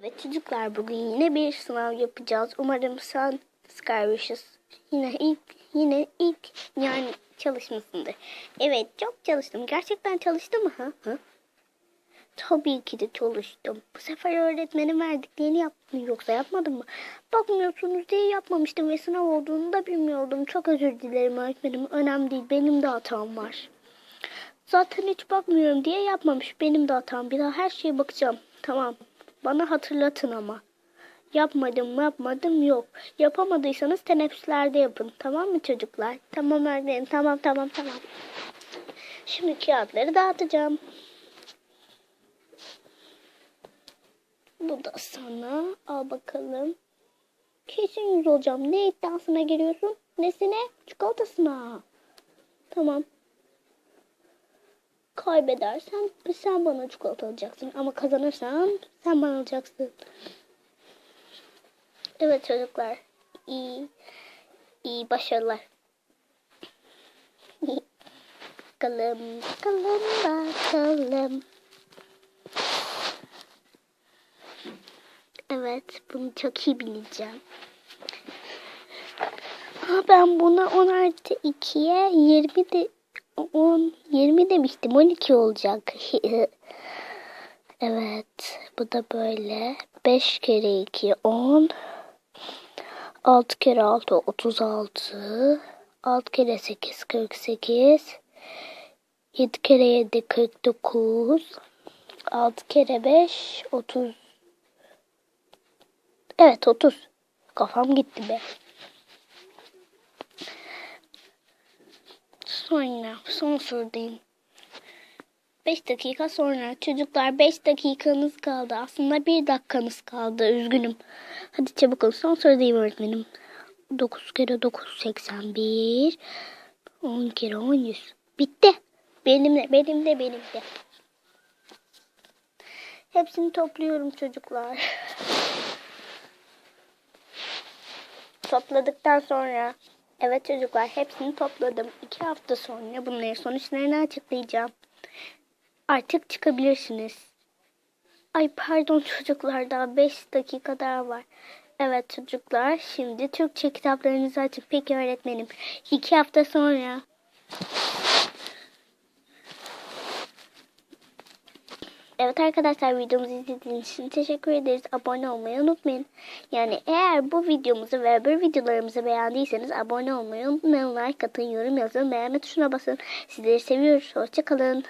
Evet çocuklar bugün yine bir sınav yapacağız. Umarım sen Skywish'ız. Yine ilk yine ilk yani çalışmasındır. Evet çok çalıştım. Gerçekten çalıştım mı? Ha? ha? Tabii ki de çalıştım. Bu sefer öğretmenin verdiklerini yaptım. Yoksa yapmadım mı? Bakmıyorsunuz diye yapmamıştım ve sınav olduğunu da bilmiyordum. Çok özür dilerim öğretmenim. Önemli değil. Benim de hatam var. Zaten hiç bakmıyorum diye yapmamış. Benim de hatam. Bir daha her şeye bakacağım. Tamam. Bana hatırlatın ama. Yapmadım yapmadım yok. Yapamadıysanız teneffüslerde yapın. Tamam mı çocuklar? Tamam öğretmenim. Tamam tamam tamam. Şimdi kağıtları dağıtacağım. Bu da sana. Al bakalım. Kesin yüz olacağım. Ne iddiasına giriyorsun? Nesine? Çikolatasına. Tamam. Kaybedersen sen bana çikolata alacaksın. Ama kazanırsan sen bana alacaksın. Evet çocuklar. İyi, iyi başarılar. bakalım, bakalım, bakalım. Evet, bunu çok iyi bileceğim. Ha, ben buna 10 artı 2'ye 20 de 10, 20 demiştim. 12 olacak. evet. Bu da böyle. 5 kere 2 10. 6 kere 6 36. 6 kere 8 48. 7 kere 7 49. 6 kere 5 30. Evet 30. Kafam gitti be. Sonra son sorudayım. 5 dakika sonra çocuklar 5 dakikanız kaldı. Aslında 1 dakikanız kaldı. Üzgünüm. Hadi çabuk olun. Son sorudayım öğretmenim. 9 kere 9 81. 10 kere 10 100. Bitti. Benimle, benimle, benimle. Hepsini topluyorum çocuklar. Topladıktan sonra evet çocuklar hepsini topladım. İki hafta sonra bunların sonuçlarını açıklayacağım. Artık çıkabilirsiniz. Ay pardon çocuklar daha 5 dakika daha var. Evet çocuklar şimdi Türkçe kitaplarınızı açın. Peki öğretmenim. İki hafta sonra. Evet arkadaşlar videomuzu izlediğiniz için teşekkür ederiz. Abone olmayı unutmayın. Yani eğer bu videomuzu ve öbür videolarımızı beğendiyseniz abone olmayı unutmayın. Like atın, yorum yazın, beğenme tuşuna basın. Sizleri seviyoruz. Hoşçakalın.